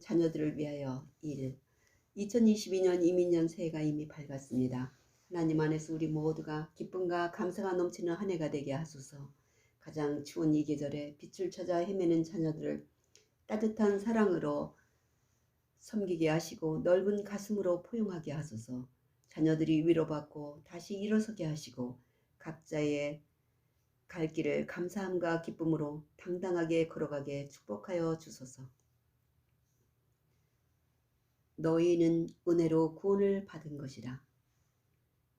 자녀들을 위하여 1. 2022년 이민년 새해가 이미 밝았습니다. 하나님 안에서 우리 모두가 기쁨과 감사가 넘치는 한 해가 되게 하소서. 가장 추운 이 계절에 빛을 찾아 헤매는 자녀들을 따뜻한 사랑으로 섬기게 하시고 넓은 가슴으로 포용하게 하소서. 자녀들이 위로받고 다시 일어서게 하시고 각자의 갈 길을 감사함과 기쁨으로 당당하게 걸어가게 축복하여 주소서. 너희는 은혜로 구원을 받은 것이라.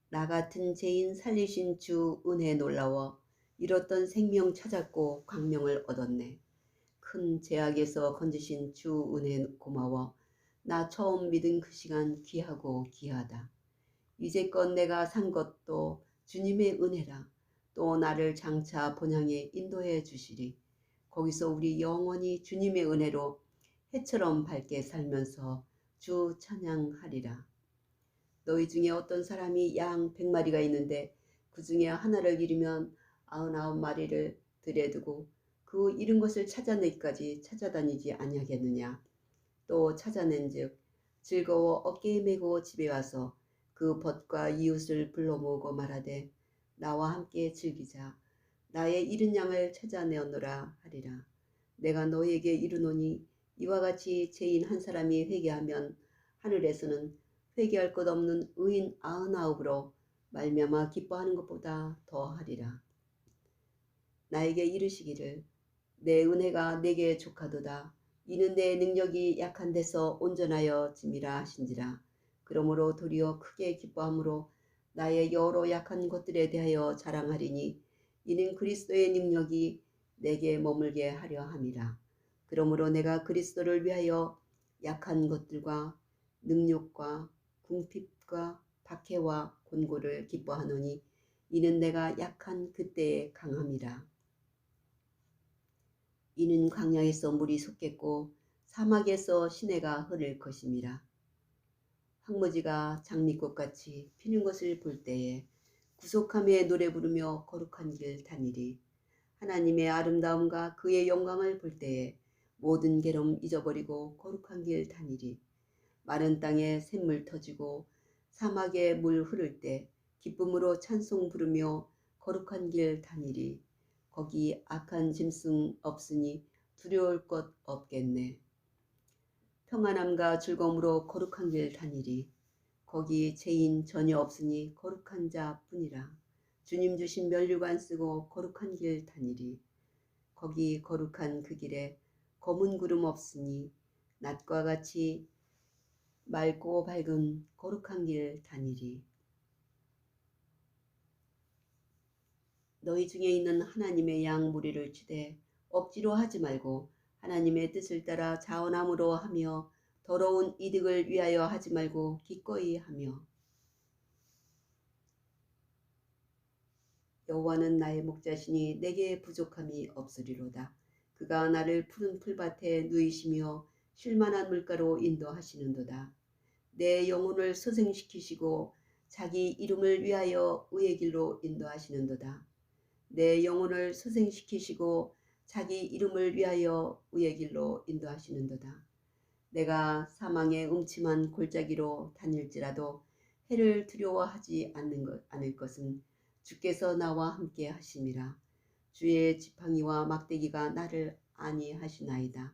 나 같은 죄인 살리신 주 은혜 놀라워 잃었던 생명 찾았고 광명을 얻었네. 큰 죄악에서 건지신 주 은혜 고마워. 나 처음 믿은 그 시간 귀하고 귀하다. 이제껏 내가 산 것도 주님의 은혜라. 또 나를 장차 본향에 인도해 주시리. 거기서 우리 영원히 주님의 은혜로 해처럼 밝게 살면서 주 찬양하리라. 너희 중에 어떤 사람이 양 백마리가 있는데 그 중에 하나를 잃으면 아흔아홉 마리를 들여두고 그 잃은 것을 찾아내기까지 찾아다니지 아니하겠느냐. 또 찾아낸즉 즐거워 어깨에 메고 집에 와서 그 벗과 이웃을 불러 모으고 말하되 나와 함께 즐기자. 나의 잃은 양을 찾아내었노라 하리라. 내가 너에게 이르노니 이와 같이 죄인 한 사람이 회개하면 하늘에서는 회개할 것 없는 의인 아흔아홉으로 말미암아 기뻐하는 것보다 더하리라. 나에게 이르시기를 내 은혜가 내게 족하도다. 이는 내 능력이 약한 데서 온전하여 짐이라 하신지라. 그러므로 도리어 크게 기뻐함으로 나의 여러 약한 것들에 대하여 자랑하리니 이는 그리스도의 능력이 내게 머물게 하려 함이라. 그러므로 내가 그리스도를 위하여 약한 것들과 능력과 궁핍과 박해와 곤고를 기뻐하노니 이는 내가 약한 그때에 강함이라. 이는 광야에서 물이 솟겠고 사막에서 시내가 흐를 것임이라. 황무지가 장미꽃같이 피는 것을 볼 때에 구속함에 노래 부르며 거룩한 길 다니리. 하나님의 아름다움과 그의 영광을 볼 때에 모든 괴로움 잊어버리고 거룩한 길 다니리. 마른 땅에 샘물 터지고 사막에 물 흐를 때 기쁨으로 찬송 부르며 거룩한 길 다니리. 거기 악한 짐승 없으니 두려울 것 없겠네. 평안함과 즐거움으로 거룩한 길 다니리. 거기 죄인 전혀 없으니 거룩한 자뿐이라. 주님 주신 면류관 쓰고 거룩한 길 다니리. 거기 거룩한 그 길에 검은 구름 없으니 낮과 같이 맑고 밝은 거룩한 길 다니리. 너희 중에 있는 하나님의 양 무리를 치되 억지로 하지 말고 하나님의 뜻을 따라 자원함으로 하며 더러운 이득을 위하여 하지 말고 기꺼이 하며 여호와는 나의 목자시니 내게 부족함이 없으리로다. 그가 나를 푸른 풀밭에 누이시며 쉴만한 물가로 인도하시는도다. 내 영혼을 소생시키시고 자기 이름을 위하여 의의 길로 인도하시는도다. 내 영혼을 소생시키시고 자기 이름을 위하여 의의 길로 인도하시는도다. 내가 사망의 음침한 골짜기로 다닐지라도 해를 두려워하지 않는 것, 않을 것은 주께서 나와 함께 하심이라. 주의 지팡이와 막대기가 나를 안위하시나이다.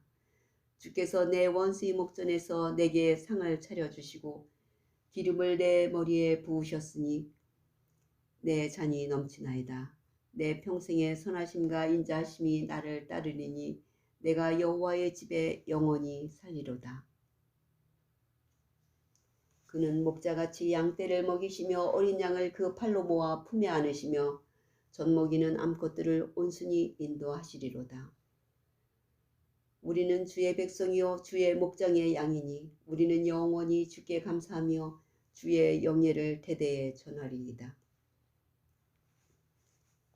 주께서 내 원수의 목전에서 내게 상을 차려주시고 기름을 내 머리에 부으셨으니 내 잔이 넘치나이다. 내 평생의 선하심과 인자하심이 나를 따르리니 내가 여호와의 집에 영원히 살리로다. 그는 목자같이 양떼를 먹이시며 어린 양을 그 팔로 모아 품에 안으시며 젖먹이는 암컷들을 온순히 인도하시리로다. 우리는 주의 백성이요 주의 목장의 양이니 우리는 영원히 주께 감사하며 주의 영예를 대대에 전하리이다.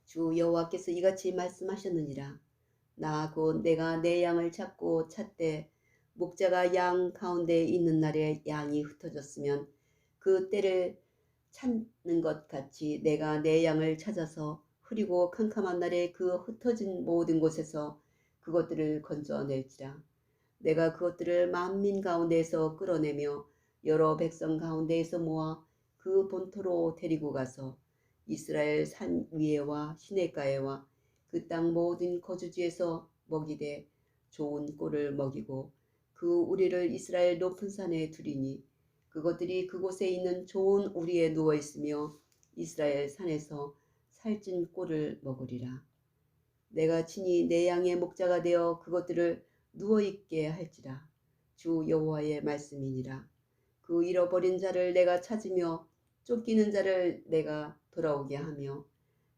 주 여호와께서 이같이 말씀하셨느니라. 나 곧 내가 내 양을 찾고 찾되 목자가 양 가운데 있는 날에 양이 흩어졌으면 그 때를 찾는 것 같이 내가 내 양을 찾아서 흐리고 캄캄한 날에 그 흩어진 모든 곳에서 그것들을 건져낼지라. 내가 그것들을 만민 가운데에서 끌어내며 여러 백성 가운데에서 모아 그 본토로 데리고 가서 이스라엘 산 위에와 시내가에와 그 땅 모든 거주지에서 먹이되 좋은 꼴을 먹이고 그 우리를 이스라엘 높은 산에 두리니 그것들이 그곳에 있는 좋은 우리에 누워 있으며 이스라엘 산에서 살찐 꼴을 먹으리라. 내가 친히 내 양의 목자가 되어 그것들을 누워 있게 할지라. 주 여호와의 말씀이니라. 그 잃어버린 자를 내가 찾으며 쫓기는 자를 내가 돌아오게 하며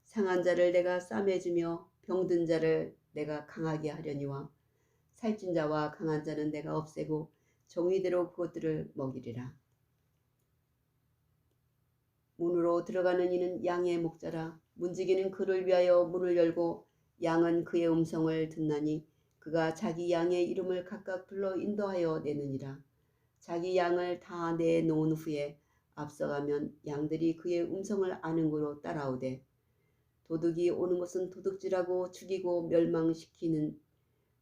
상한 자를 내가 싸매주며 병든 자를 내가 강하게 하려니와 살찐 자와 강한 자는 내가 없애고 정의대로 그것들을 먹이리라. 문으로 들어가는 이는 양의 목자라 문지기는 그를 위하여 문을 열고 양은 그의 음성을 듣나니 그가 자기 양의 이름을 각각 불러 인도하여 내느니라. 자기 양을 다 내놓은 후에 앞서가면 양들이 그의 음성을 아는 거로 따라오되 도둑이 오는 것은 도둑질하고 죽이고 멸망시키는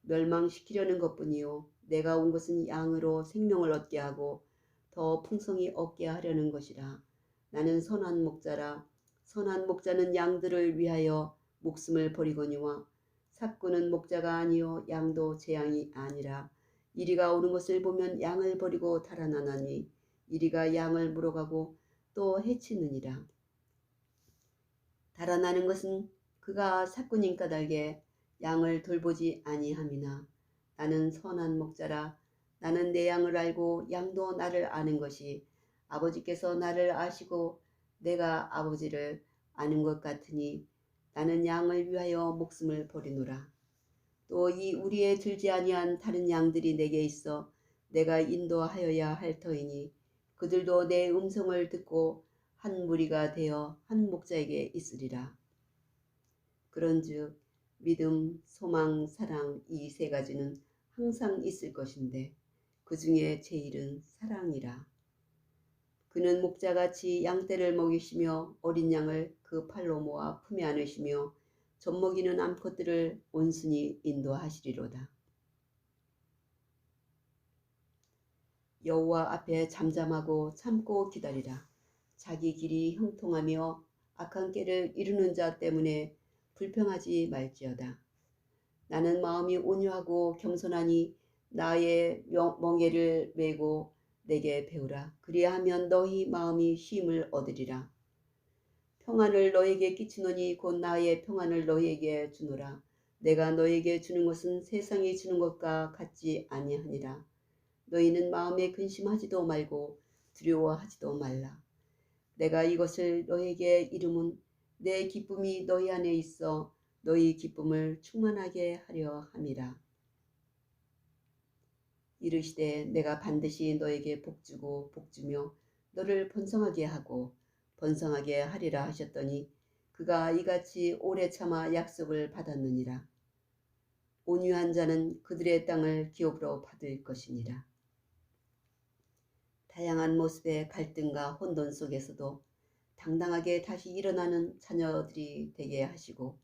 멸망시키려는 것뿐이요. 내가 온 것은 양으로 생명을 얻게 하고 더 풍성히 얻게 하려는 것이라. 나는 선한 목자라. 선한 목자는 양들을 위하여 목숨을 버리거니와 삭구는 목자가 아니요 양도 제 양이 아니라 이리가 오는 것을 보면 양을 버리고 달아나나니 이리가 양을 물어가고 또 해치느니라. 달아나는 것은 그가 사꾼인 까닭에 양을 돌보지 아니함이나 나는 선한 목자라 나는 내 양을 알고 양도 나를 아는 것이 아버지께서 나를 아시고 내가 아버지를 아는 것 같으니 나는 양을 위하여 목숨을 버리노라. 또 이 우리에 들지 아니한 다른 양들이 내게 있어 내가 인도하여야 할 터이니 그들도 내 음성을 듣고 한 무리가 되어 한 목자에게 있으리라. 그런즉 믿음, 소망, 사랑 이 세 가지는 항상 있을 것인데 그 중에 제일은 사랑이라. 그는 목자같이 양떼를 먹이시며 어린 양을 그 팔로 모아 품에 안으시며 젖먹이는 암컷들을 온순히 인도하시리로다. 여호와 앞에 잠잠하고 참고 기다리라. 자기 길이 형통하며 악한 깨를 이루는 자 때문에 불평하지 말지어다. 나는 마음이 온유하고 겸손하니 나의 멍에를 메고 내게 배우라. 그리하면 너희 마음이 쉼을 얻으리라. 평안을 너에게 끼치노니 곧 나의 평안을 너에게 주노라. 내가 너에게 주는 것은 세상이 주는 것과 같지 아니하니라. 너희는 마음에 근심하지도 말고 두려워하지도 말라. 내가 이것을 너에게 이름은 내 기쁨이 너희 안에 있어 너희 기쁨을 충만하게 하려 함이라. 이르시되 내가 반드시 너에게 복주고 복주며 너를 번성하게 하고 번성하게 하리라 하셨더니 그가 이같이 오래 참아 약속을 받았느니라. 온유한 자는 그들의 땅을 기업으로 받을 것이니라. 다양한 모습의 갈등과 혼돈 속에서도 당당하게 다시 일어나는 자녀들이 되게 하시고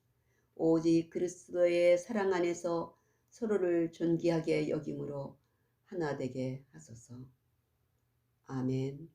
오직 그리스도의 사랑 안에서 서로를 존귀하게 여김으로 하나 되게 하소서. 아멘.